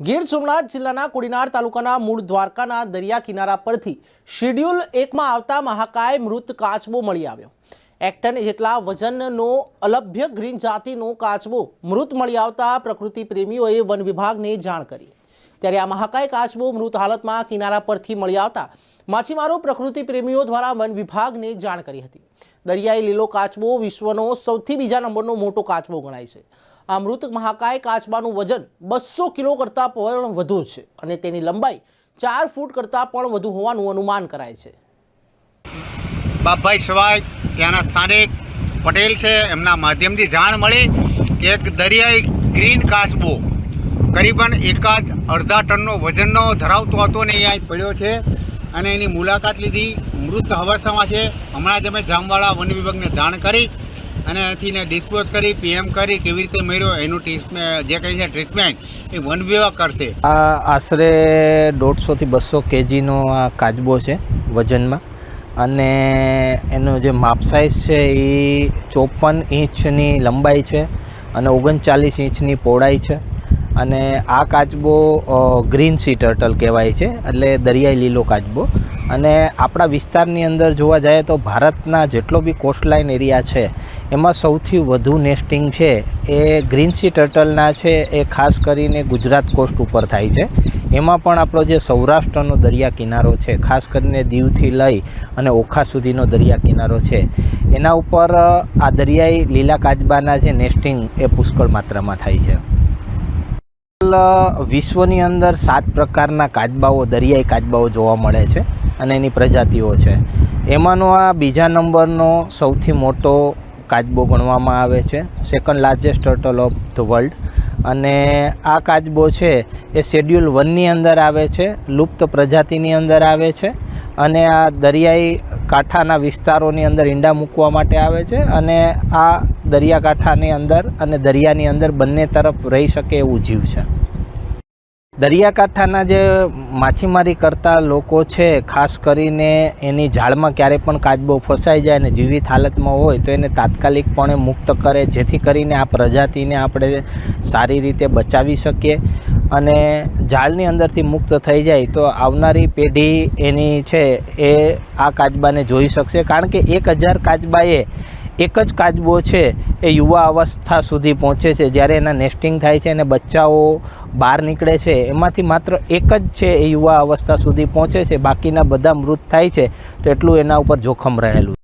ગીર સોમનાથ જિલ્લાના કોડીનાર તાલુકાના મૂળ દ્વારકાના દરિયા કિનારા પરથી શેડ્યુલ એકમાં આવતા મહાકાય મૃત કાચબો મળી આવ્યો. એક ટન જેટલા વજનનો અલભ્ય ગ્રીન જાતિનો કાચબો મૃત મળી આવતા પ્રકૃતિ પ્રેમીઓએ વન વિભાગને જાણ કરી. ત્યારે આ મહાકાય કાચબો મૃત હાલતમાં કિનારા પરથી મળી આવતા માછીમારો પ્રકૃતિ પ્રેમીઓ દ્વારા વન વિભાગને જાણ કરી હતી. દરિયાઈ લીલો કાચબો વિશ્વનો સૌથી બીજા નંબરનો મોટો કાચબો ગણાય છે. આ મૃત મહાકાય કાચબાનું વજન બસો કિલો કરતાં પણ વધુ છે અને તેની લંબાઈ ચાર ફૂટ કરતાં પણ વધુ હોવાનું અનુમાન કરાય છે. બાપભાઈ સવાય ત્યાંના સ્થાનિક પટેલ છે. એમના માધ્યમથી જાણ મળી કે એક દરિયાઈ ગ્રીન કાચબો, કરીબન એકાદ અડધા ટનનો વજનનો ધરાવતો હતો ને અહીંયા પડ્યો છે. અને એની મુલાકાત લીધી. મૃત અવસ્થામાં છે. હમણાં જ અમે જામવાળા વન વિભાગને જાણ કરી અને અહીંથી ડિસ્પોઝ કરી, પીએમ કરી, કેવી રીતે મર્યો એનું ટ્રીટમેન્ટ જે કંઈ છે ટ્રીટમેન્ટ, એ વન વિભાગ કરશે. આ આશરે દોઢસોથી બસો કેજીનો આ કાચબો છે વજનમાં. અને એનો જે માપ સાઇઝ છે એ ચોપન ઇંચની લંબાઈ છે અને ઓગણચાલીસ ઇંચની પહોળાઈ છે. અને આ કાચબો ગ્રીન સી ટર્ટલ કહેવાય છે, એટલે દરિયાઈ લીલો કાચબો. અને આપણા વિસ્તારની અંદર જોવા જઈએ તો ભારતના જેટલો બી કોસ્ટલાઇન એરિયા છે, એમાં સૌથી વધુ નેસ્ટિંગ છે એ ગ્રીન સી ટર્ટલના છે, એ ખાસ કરીને ગુજરાત કોસ્ટ ઉપર થાય છે. એમાં પણ આપણો જે સૌરાષ્ટ્રનો દરિયા કિનારો છે, ખાસ કરીને દીવથી લઈ અને ઓખા સુધીનો દરિયા કિનારો છે, એના ઉપર આ દરિયાઈ લીલા કાચબાના જે નેસ્ટિંગ એ પુષ્કળ માત્રામાં થાય છે. વિશ્વની અંદર સાત પ્રકારના કાચબાઓ, દરિયાઈ કાચબાઓ જોવા મળે છે અને એની પ્રજાતિઓ છે. એમાંનો આ બીજા નંબરનો સૌથી મોટો કાચબો ગણવામાં આવે છે. Second largest turtle of the world અને આ કાચબો છે, એ શેડ્યુલ વનની અંદર આવે છે, લુપ્ત પ્રજાતિની અંદર આવે છે અને આ દરિયાઈ કાંઠાના વિસ્તારોની અંદર ઈંડા મૂકવા માટે આવે છે અને આ દરિયાકાંઠાની અંદર અને દરિયાની અંદર બંને તરફ રહી શકે એવું જીવ છે. દરિયાકાંઠાના જે માછીમારી કરતા લોકો છે, ખાસ કરીને એની જાળમાં ક્યારે પણ કાચબો ફસાઈ જાય અને જીવિત હાલતમાં હોય, તો એને તાત્કાલિકપણે મુક્ત કરે, જેથી કરીને આ પ્રજાતિને આપણે સારી રીતે બચાવી શકીએ. અને જાળની અંદરથી મુક્ત થઈ જાય તો આવનારી પેઢી એની છે, એ આ કાચબાને જોઈ શકશે. કારણ કે એક હજાર કાચબાએ એક જ કાચબો છે, એ યુવા અવસ્થા સુધી પહોંચે છે. જ્યારે એના નેસ્ટિંગ થાય છે અને બચ્ચાઓ બહાર નીકળે છે, એમાંથી માત્ર એક જ છે એ યુવા અવસ્થા સુધી પહોંચે છે. બાકીના બધા મૃત થાય છે. તો એટલું એના ઉપર જોખમ રહેલું